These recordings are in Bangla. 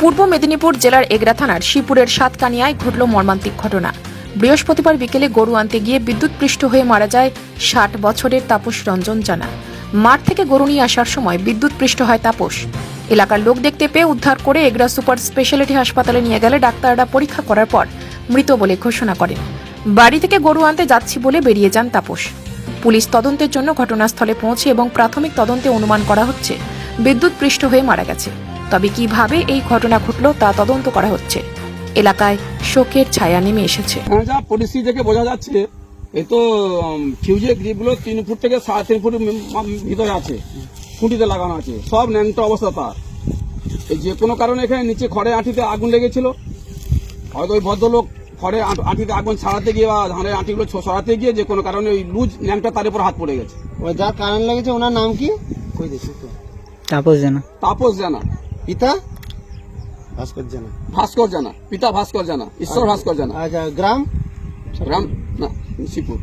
পূর্ব মেদিনীপুর জেলার এগরা থানার শিবপুরের সাতকানিয়ায় ঘটল মর্মান্তিক ঘটনা। বৃহস্পতিবার বিকেলে গরু আনতে গিয়ে বিদ্যুৎপৃষ্ট হয়ে মারা যায় ষাট বছরের তাপস রঞ্জন জানা। মাঠ থেকে গরু নিয়ে আসার সময় বিদ্যুৎপৃষ্ট হয় তাপস। এলাকার লোক দেখতে পেয়ে উদ্ধার করে এগরা সুপার স্পেশালিটি হাসপাতালে নিয়ে গেলে ডাক্তাররা পরীক্ষা করার পর মৃত বলে ঘোষণা করেন। বাড়ি থেকে গরু আনতে যাচ্ছি বলে বেরিয়ে যান তাপস। পুলিশ তদন্তের জন্য ঘটনাস্থলে পৌঁছে এবং প্রাথমিক তদন্তে অনুমান করা হচ্ছে বিদ্যুৎপৃষ্ট হয়ে মারা গেছে। তবে কীভাবে এই ঘটনা ঘটল তা তদন্ত করা হচ্ছে। এলাকায় শোকের ছায়া নেমে এসেছে। যা পরিস্থিতি থেকে বোঝা যাচ্ছে এই তো ফিউজের গ্রিপগুলো তিন ফুট থেকে সাড়ে তিন ফুট ভিতরে আছে খুঁটিতে লাগানো আছে সব ন্যাংটো অবস্থা তার। এই যে কোনো কারণে এখানে নিচে খড়ে আঁটিতে আগুন লেগেছিল। হয়তো ওই ভদ্রলোক খড়ে আঁট- আঁটিতে আগুন ছাড়াতে গিয়ে বা ধানের আঁটিগুলো ছ- সরাতে গিয়ে যে কোনো কারণে ওই লুজ ন্যাংটা তার উপর হাত পড়ে গেছে। ওই যার কারেন্ট লেগেছে ওনার নাম কি? কই দিছি তাপস জানা। তাপস জানা। পিতা? ভাস্কর জানা। ভাস্কর জানা। পিতা ভাস্কর জানা। ঈশ্বর ভাস্কর জানা। আচ্ছা গ্রাম? গ্রাম না শিবপুর?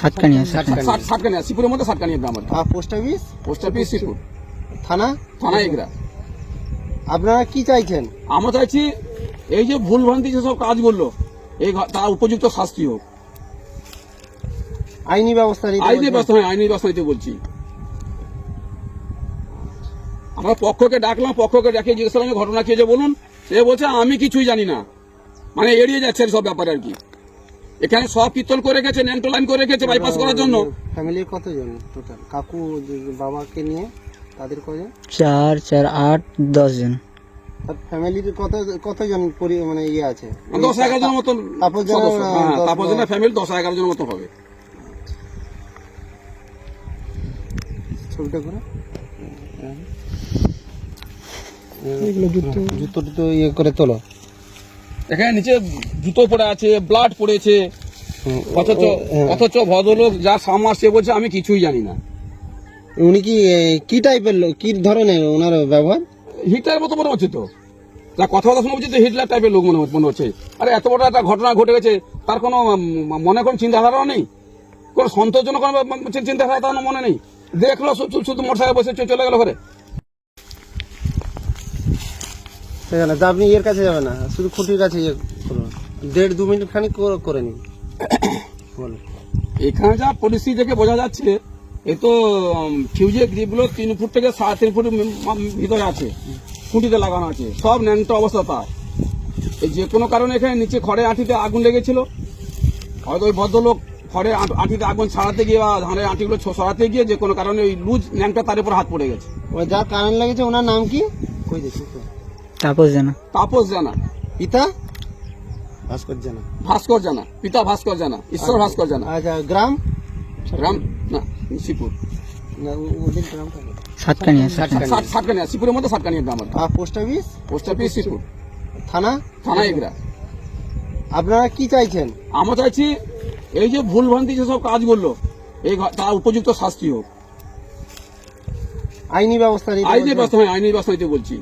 সাতকানিয়া সাতকানিয়া। শিবপুরের মধ্যে ষাটকানিয়া গ্রাম আর post office? Post office Shibpur. থানা? থানা এগরা। আপনারা কি চাইছেন? আমরা চাইছি এই যে ভুল ভ্রান্তি যেসব কাজ করল এই তার উপযুক্ত শাস্তি হোক। আইনি ব্যবস্থা নিতে আইনি ব্যবস্থা হয় আইনি ব্যবস্থা নিতে বলছি। আমরা পক্ষকে ডাকলাম পক্ষকে ডেকে জিজ্ঞেস করলাম ঘটনা কি হয়েছে বলুন। সে বলছে আমি কিছুই জানি না। মানে এড়িয়ে যাচ্ছে সব ব্যাপারে আর কি। এখানে সব কীর্তন করে রেখেছে ন্যান্টো লাইন করে রেখেছে বাইপাস করার জন্য। ফ্যামিলির কতজন টোটাল কাকু যে- যে বাবাকে নিয়ে তাদের কজন? চার চার আট দশ জন। ফ্যামিলির কত কতজন মানে ইয়ে আছে? দশ এগারো জনের মতন জনের ফ্যামিলি দশ এগারো জনের মতো হবে। ছবিটা করে জুতো। টুতো ইয়ে করে তোলো। এখানে নিচে জুতো পড়ে আছে ব্লাড পড়েছে। অথচ হ্যাঁ। অথচ ভদ্রলোক যা সামার সে বলছে আমি কিছুই জানি না। উনি কি কি টাইপের লোক? কি ধরনের ওনার ব্যবহার? হিটলার মতো মনে হচ্ছে তো। যা কথাবার্তা শুনে বলছি তো হিটলার টাইপের লোক মনে হচ্ছে- মনে হচ্ছে। আরে এত বড় একটা ঘটনা ঘটে গেছে তার কোনো মনে কোনো চিন্তাধারাও নেই? কোনো সন্তোষজনক কোনো চিন্তাধারা তার মনে নেই? দেখল শুধু শুধু মোটর বসে চলে গেল ঘরে। সেখানে তা আপনি এর কাছে যাবেন না শুধু খুঁটির কাছে ইয়ে করুন। দেড় দু মিনিট খানিক করে- নিন। বলো এখানে যা পরিস্থিতি দেখে বোঝা যাচ্ছে এ তো ফিউজের গ্রিপগুলো তিন ফুট থেকে সাড়ে তিন ফুট ভিতরে আছে খুঁটিতে লাগানো আছে সব ন্যাংটো অবস্থা তার। এই যে কোনো কারণে এখানে নিচে খড়ে আঁটিতে আগুন লেগেছিল। হয়তো ওই ভদ্রলোক খড়ে আঁট- আঁটিতে আগুন ছাড়াতে গিয়ে বা ধানের আঁটিগুলো সরাতে গিয়ে যে কোনো কারণে ওই লুজ ন্যাংটা তার উপর হাত পড়ে গেছে। ওই যার কারেন্ট লেগেছে ওনার নাম কি? কই তাপস জানা। তাপস জানা। পিতা? ভাস্কর জানা। ভাস্কর জানা। পিতা ভাস্কর জানা। ঈশ্বর ভাস্কর জানা। আচ্ছা গ্রাম? গ্রাম না শিবপুর? সাতকানিয়া শিবপুরের মধ্যে গ্রাম আর post office? Post office Shibpur থানা? আপনারা কি চাইছেন? আমরা চাইছি এই যে ভুল ভ্রান্তি যেসব কাজ করল এই তার উপযুক্ত শাস্তি হোক। আইনি ব্যবস্থা আইনি ব্যবস্থা হয় আইনি ব্যবস্থা নিতে বলছি।